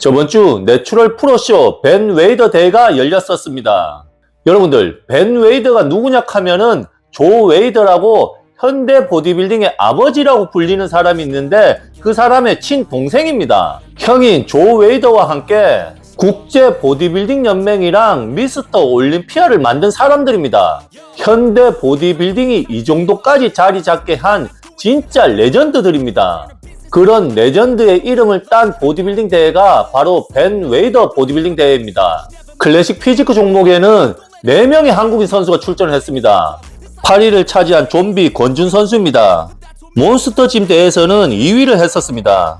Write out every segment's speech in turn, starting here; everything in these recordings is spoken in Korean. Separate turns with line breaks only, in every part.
저번 주 내추럴 프로쇼 벤 웨이더 대회가 열렸었습니다. 여러분들, 벤 웨이더가 누구냐 하면은 조 웨이더라고 현대 보디빌딩의 아버지라고 불리는 사람이 있는데 그 사람의 친동생입니다. 형인 조 웨이더와 함께 국제 보디빌딩 연맹이랑 미스터 올림피아를 만든 사람들입니다. 현대 보디빌딩이 이 정도까지 자리 잡게 한 진짜 레전드들입니다. 그런 레전드의 이름을 딴 보디빌딩 대회가 바로 벤 웨이더 보디빌딩 대회입니다. 클래식 피지크 종목에는 4명의 한국인 선수가 출전을 했습니다. 8위를 차지한 좀비 권준 선수입니다. 몬스터 짐 대회에서는 2위를 했었습니다.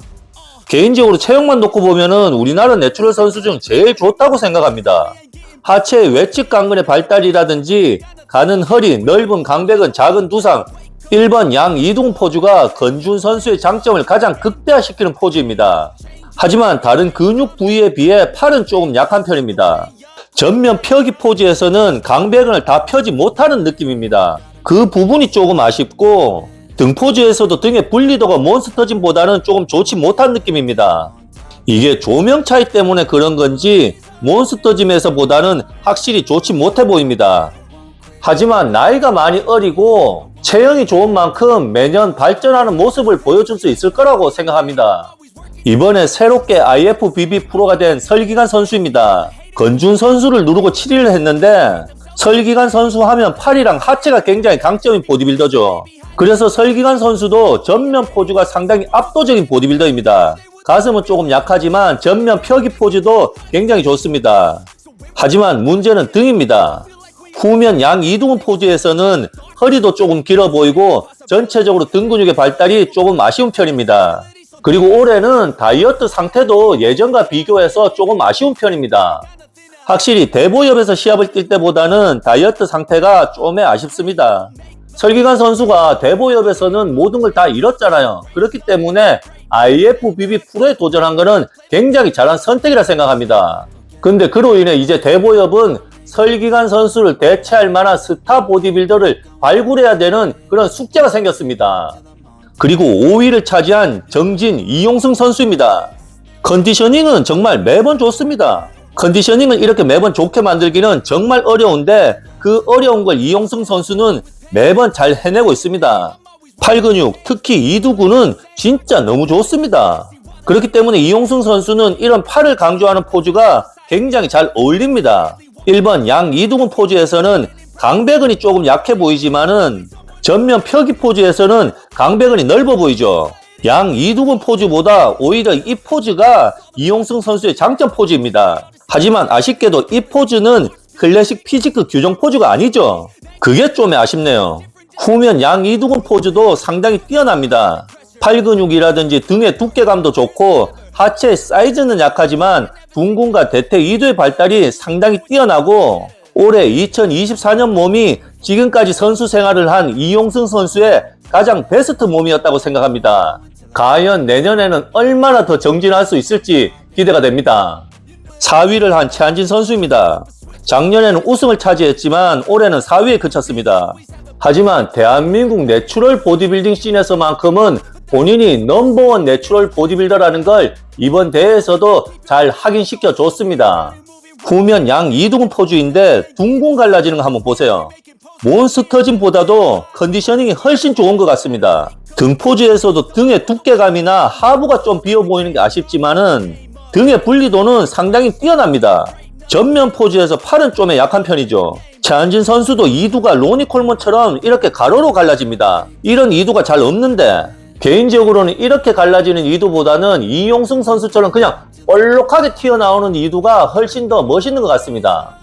개인적으로 체형만 놓고 보면은 우리나라 내추럴 선수 중 제일 좋다고 생각합니다. 하체의 외측 강근의 발달이라든지 가는 허리, 넓은 강백은 작은 두상, 1번 양 이동 포즈가 건준 선수의 장점을 가장 극대화시키는 포즈입니다. 하지만 다른 근육 부위에 비해 팔은 조금 약한 편입니다. 전면 펴기 포즈에서는 강배근을 다 펴지 못하는 느낌입니다. 그 부분이 조금 아쉽고 등 포즈에서도 등의 분리도가 몬스터진보다는 조금 좋지 못한 느낌입니다. 이게 조명 차이 때문에 그런 건지 몬스터짐에서보다는 확실히 좋지 못해 보입니다. 하지만 나이가 많이 어리고 체형이 좋은 만큼 매년 발전하는 모습을 보여줄 수 있을 거라고 생각합니다. 이번에 새롭게 IFBB 프로가 된 설기관 선수입니다. 건준 선수를 누르고 7위를 했는데 설기관 선수 하면 팔이랑 하체가 굉장히 강점인 보디빌더죠. 그래서 설기관 선수도 전면 포즈가 상당히 압도적인 보디빌더입니다. 가슴은 조금 약하지만 전면 펴기 포즈도 굉장히 좋습니다. 하지만 문제는 등입니다. 후면 양 이동훈 포즈에서는 허리도 조금 길어 보이고 전체적으로 등 근육의 발달이 조금 아쉬운 편입니다. 그리고 올해는 다이어트 상태도 예전과 비교해서 조금 아쉬운 편입니다. 확실히 대보협에서 시합을 뛸 때보다는 다이어트 상태가 좀 아쉽습니다. 설기관 선수가 대보협에서는 모든 걸 다 잃었잖아요. 그렇기 때문에 IFBB 프로에 도전한 것은 굉장히 잘한 선택이라 생각합니다. 근데 그로 인해 이제 대보협은 설기관 선수를 대체할 만한 스타 보디빌더를 발굴해야 되는 그런 숙제가 생겼습니다. 그리고 5위를 차지한 정진 이용승 선수입니다. 컨디셔닝은 정말 매번 좋습니다. 컨디셔닝을 이렇게 매번 좋게 만들기는 정말 어려운데 그 어려운 걸 이용승 선수는 매번 잘 해내고 있습니다. 팔 근육, 특히 이두구는 진짜 너무 좋습니다. 그렇기 때문에 이용승 선수는 이런 팔을 강조하는 포즈가 굉장히 잘 어울립니다. 1번 양 이두근 포즈에서는 강배근이 조금 약해 보이지만은 전면 펴기 포즈에서는 강배근이 넓어 보이죠. 양 이두근 포즈보다 오히려 이 포즈가 이용승 선수의 장점 포즈입니다. 하지만 아쉽게도 이 포즈는 클래식 피지크 규정 포즈가 아니죠. 그게 좀 아쉽네요. 후면 양 이두근 포즈도 상당히 뛰어납니다. 팔 근육이라든지 등의 두께감도 좋고 하체 사이즈는 약하지만 둥근과 대퇴 이두의 발달이 상당히 뛰어나고 올해 2024년 몸이 지금까지 선수 생활을 한 이용승 선수의 가장 베스트 몸이었다고 생각합니다. 과연 내년에는 얼마나 더 정진할 수 있을지 기대가 됩니다. 4위를 한 최한진 선수입니다. 작년에는 우승을 차지했지만 올해는 4위에 그쳤습니다. 하지만 대한민국 내추럴 보디빌딩 씬에서만큼은 본인이 넘버원 내추럴 보디빌더라는 걸 이번 대회에서도 잘 확인시켜 줬습니다. 후면 양 이두근 포즈인데 둥근 갈라지는 거 한번 보세요. 몬스터진보다도 컨디셔닝이 훨씬 좋은 것 같습니다. 등 포즈에서도 등의 두께감이나 하부가 좀 비어 보이는 게 아쉽지만은 등의 분리도는 상당히 뛰어납니다. 전면 포즈에서 팔은 좀 약한 편이죠. 차한진 선수도 이두가 로니 콜먼처럼 이렇게 가로로 갈라집니다. 이런 이두가 잘 없는데 개인적으로는 이렇게 갈라지는 이두보다는 이용승 선수처럼 그냥 볼록하게 튀어나오는 이두가 훨씬 더 멋있는 것 같습니다.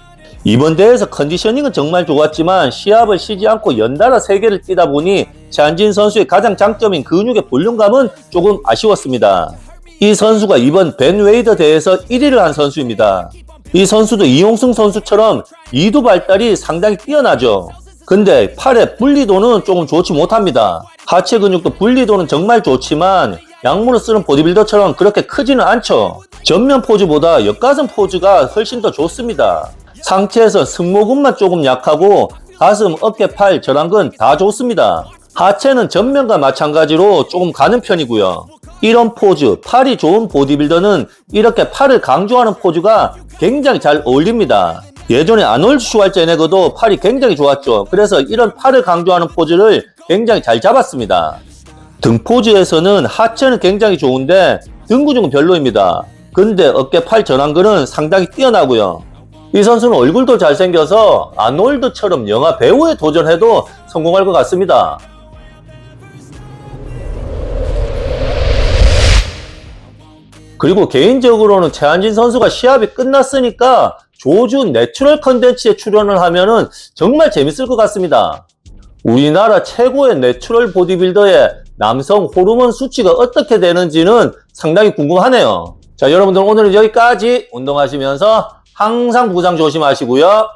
이번 대회에서 컨디셔닝은 정말 좋았지만 시합을 쉬지 않고 연달아 3개를 뛰다 보니 차한진 선수의 가장 장점인 근육의 볼륨감은 조금 아쉬웠습니다. 이 선수가 이번 벤 웨이더 대회에서 1위를 한 선수입니다. 이 선수도 이용승 선수처럼 이두 발달이 상당히 뛰어나죠. 근데 팔의 분리도는 조금 좋지 못합니다. 하체 근육도 분리도는 정말 좋지만 약물을 쓰는 보디빌더처럼 그렇게 크지는 않죠. 전면 포즈보다 옆가슴 포즈가 훨씬 더 좋습니다. 상체에서 승모근만 조금 약하고 가슴, 어깨, 팔, 저랑근 다 좋습니다. 하체는 전면과 마찬가지로 조금 가는 편이고요. 이런 포즈, 팔이 좋은 보디빌더는 이렇게 팔을 강조하는 포즈가 굉장히 잘 어울립니다. 예전에 아놀드 슈왈제네거도 팔이 굉장히 좋았죠. 그래서 이런 팔을 강조하는 포즈를 굉장히 잘 잡았습니다. 등 포즈에서는 하체는 굉장히 좋은데 등 구조는 별로입니다. 근데 어깨 팔 전완근은 상당히 뛰어나고요. 이 선수는 얼굴도 잘생겨서 아놀드처럼 영화 배우에 도전해도 성공할 것 같습니다. 그리고 개인적으로는 최한진 선수가 시합이 끝났으니까 조주 내추럴 컨텐츠에 출연을 하면은 정말 재밌을 것 같습니다. 우리나라 최고의 내추럴 보디빌더의 남성 호르몬 수치가 어떻게 되는지는 상당히 궁금하네요. 자, 여러분들 오늘은 여기까지 운동하시면서 항상 부상 조심하시고요.